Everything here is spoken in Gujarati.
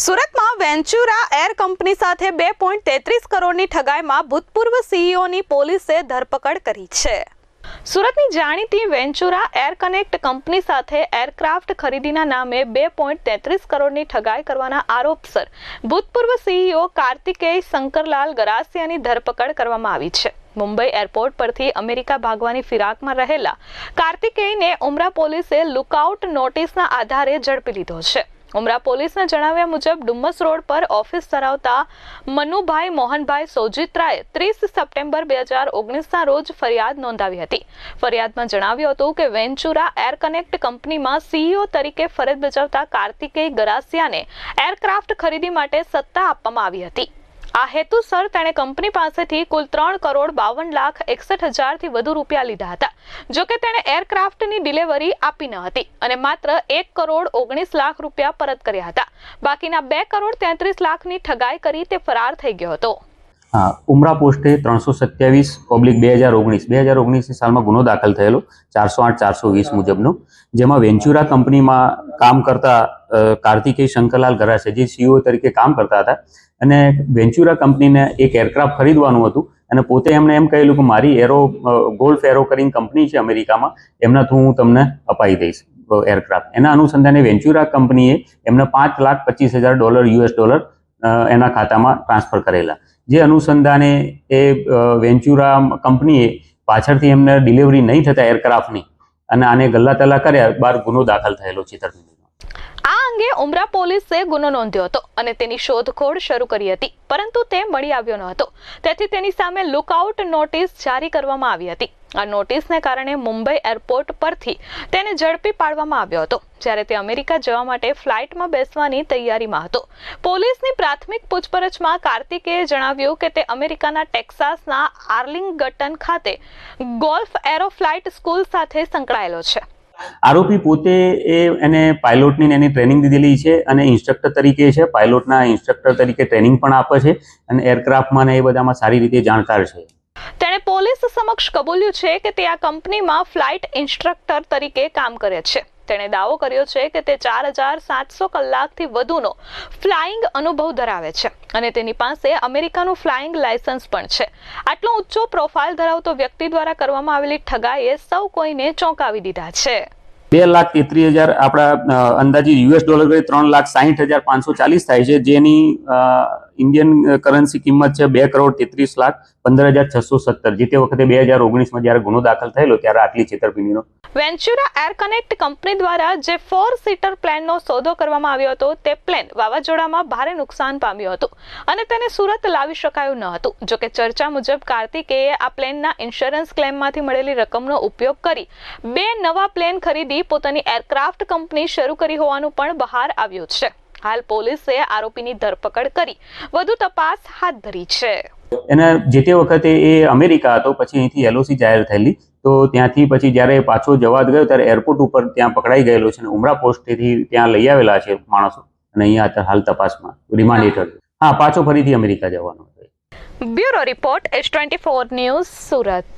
સુરતમાં વેન્ચુરા એર કંપની સાથે બે પોઈન્ટ તેત્રીસ કરોડની ઠગાઈમાં ભૂતપૂર્વ સીઈઓની પોલીસે ધરપકડ કરી છે. સુરતની જાણીતી વેન્ચુરા એર કનેક્ટ કંપની સાથે એરક્રાફ્ટ ખરીદીના નામે બે પોઈન્ટ તેત્રીસ કરોડની ઠગાઈ કરવાના આરોપસર ભૂતપૂર્વ સીઈઓ કાર્તિકેય શંકરલાલ ગરાસિયાની ધરપકડ કરવામાં આવી છે. મુંબઈ એરપોર્ટ પરથી અમેરિકા ભાગવાની ફિરાકમાં રહેલા કાર્તિકેયને ઉમરા પોલીસે લુકઆઉટ નોટિસના આધારે ઝડપી લીધો છે. ઉમરા પોલીસના જણાવ્યા મુજબ ડુમ્મસ રોડ પર ઓફિસ ધરાવતા મનુભાઈ મોહનભાઈ સોજિત્રાએ ત્રીસ સપ્ટેમ્બર બે હજાર ઓગણીસના રોજ ફરિયાદ નોંધાવી હતી. ફરિયાદમાં જણાવ્યું હતું કે વેન્ચુરા એર કનેક્ટ કંપનીમાં સીઈઓ તરીકે ફરજ બજાવતા કાર્તિકેય ગરાસિયાને એરક્રાફ્ટ ખરીદી માટે સત્તા આપવામાં આવી હતી. આ હેતુસર તેણે કંપની પાસેથી કુલ ત્રણ કરોડ બાવન લાખ એકસઠ હજારથી વધુ રૂપિયા લીધા હતા, જો કે તેણે એરક્રાફ્ટની ડિલિવરી આપી ન હતી અને માત્ર એક કરોડ ઓગણીસ લાખ રૂપિયા પરત કર્યા હતા. બાકીના બે કરોડ તેત્રીસ લાખની ઠગાઈ કરી તે ફરાર થઈ ગયો હતો. ઉમરા પોસ્ટે ત્રણસો સત્યાવીસ પબ્લિક બે હજાર ઓગણીસ, બે હજાર ઓગણીસની સાલમાં ગુનો દાખલ થયેલો ચારસો આઠ ચારસો વીસ મુજબનો, જેમાં વેન્ચુરા કંપનીમાં કામ કરતા કાર્તિકેય શંકરલાલ ગરાસે જે સીઓ તરીકે કામ કરતા હતા. અને વેન્ચુરા કંપનીને એક એરક્રાફ્ટ ખરીદવાનું હતું. અને પોતે એમણે એમ કહેલું કે મારી એરો ગોલ્ફ એરો કરીને કંપની છે અમેરિકામાં, એમના થ્રુ હું તમને અપાઈ દઈશ એરક્રાફ્ટ. એના અનુસંધાને વેન્ચુરા કંપનીએ એમને પાંચ લાખ પચીસ હજાર ડોલર, યુએસ ડોલર એના ખાતામાં ટ્રાન્સફર કરેલા. જે અનુસંધાને એ વેન્ચુરા કંપનીએ પાછળથી એમને ડિલિવરી નહીં થતા એરક્રાફ્ટની, અને આને ગલ્લા તલ્લા કર્યા, બાર ગુનો દાખલ થયેલો છેતરપિંડીનો આ અંગે ઉમરા પોલીસે ગુનો નોંધ્યો હતો અને તેની શોધખોળ શરૂ કરી હતી, પરંતુ તે મળી આવ્યો ન હતો. તેથી તેની સામે લુકઆઉટ નોટિસ જારી કરવામાં આવી હતી. આ નોટિસને કારણે મુંબઈ એરપોર્ટ પરથી તેને ઝડપી પાડવામાં આવ્યો હતો, જ્યારે તે અમેરિકા જવા માટે ફ્લાઇટમાં બેસવાની તૈયારીમાં હતો. પોલીસની પ્રાથમિક પૂછપરછમાં કાર્તિકે જણાવ્યું કે તે અમેરિકાના ટેક્સાસના આર્લિંગટન ખાતે ગોલ્ફ એરો ફ્લાઇટ સ્કૂલ સાથે સંકળાયેલો છે. આરોપી પોતે એ એને પાયલોટની એની ટ્રેનિંગ દીધેલી છે અને ઇન્સ્ટ્રક્ટર તરીકે છે. પાયલોટના ઇન્સ્ટ્રક્ટર તરીકે ટ્રેનિંગ પણ આપે છે અને એરક્રાફ્ટમાં ને એ બધામાં સારી રીતે જાણકાર છે. તેણે પોલીસ સમક્ષ કબૂલ્યું છે કે તે આ કંપનીમાં ફ્લાઇટ ઇન્સ્ટ્રક્ટર તરીકે કામ કરે છે. તેણે દાવો કર્યો છે કે તે ચાર હજાર સાતસો કલાકથી વધુનો ફ્લાઇંગ અનુભવ ધરાવે છે અને તેની પાસે અમેરિકાનું ફ્લાઇંગ લાયસન્સ પણ છે. આટલો ઊંચો પ્રોફાઇલ ધરાવતો વ્યક્તિ દ્વારા કરવામાં આવેલી ઠગાઈએ સૌ કોઈને ચોંકાવી દીધા છે. બે લાખ તેત્રીસ હજાર આપણા અંદાજે યુએસ ડોલર કરી ત્રણ લાખ સાહીઠ હજાર પાંચસો ચાલીસ થાય છે, જેની ઇન્ડિયન કરન્સી કિંમત છે બે કરોડ તેત્રીસ લાખ પંદર હજાર છસો સત્તર, જે તે વખતે બે હજાર ઓગણીસમાં જ્યારે ગુનો દાખલ થયેલો ત્યારે આટલી છેતરપિંડીનો. વેન્ચુરા એર કનેક્ટ કંપની દ્વારા જે ફોર સીટર પ્લેનનો સોદો કરવામાં આવ્યો હતો, તે પ્લેન વાવાઝોડામાં ભારે નુકસાન પામ્યું હતું અને તેને સુરત લાવી શકાયું ન હતું. જોકે ચર્ચા મુજબ કાર્તિકેયે આ પ્લેનના ઇન્સ્યોરન્સ ક્લેમમાંથી મળેલી રકમનો ઉપયોગ કરી બે નવા પ્લેન ખરીદી પોતાની એરક્રાફ્ટ કંપની શરૂ કરી હોવાનું પણ બહાર આવ્યું છે. હાલ પોલીસે આરોપીની ધરપકડ કરી. વધુ તપાસ હાથ ધરી છે. એના જે તે વખતે એ અમેરિકા હતો પછી અહીંથી એલઓસી જાહેર થયેલી. તો ત્યાંથી પછી જ્યારે પાછો જવા ગયો ત્યારે એરપોર્ટ ઉપર ત્યાં પકડાઈ ગયેલો છે અને ઉમરા પોસ્ટેથી ત્યાં લઈ આવેલા છે માણસો. અને અહીંયા અત્યારે હાલ તપાસમાં રિમાન્ડ હેઠળ. હા પાછો ફરીથી અમેરિકા જવાનો bureau report S twenty four news Surat.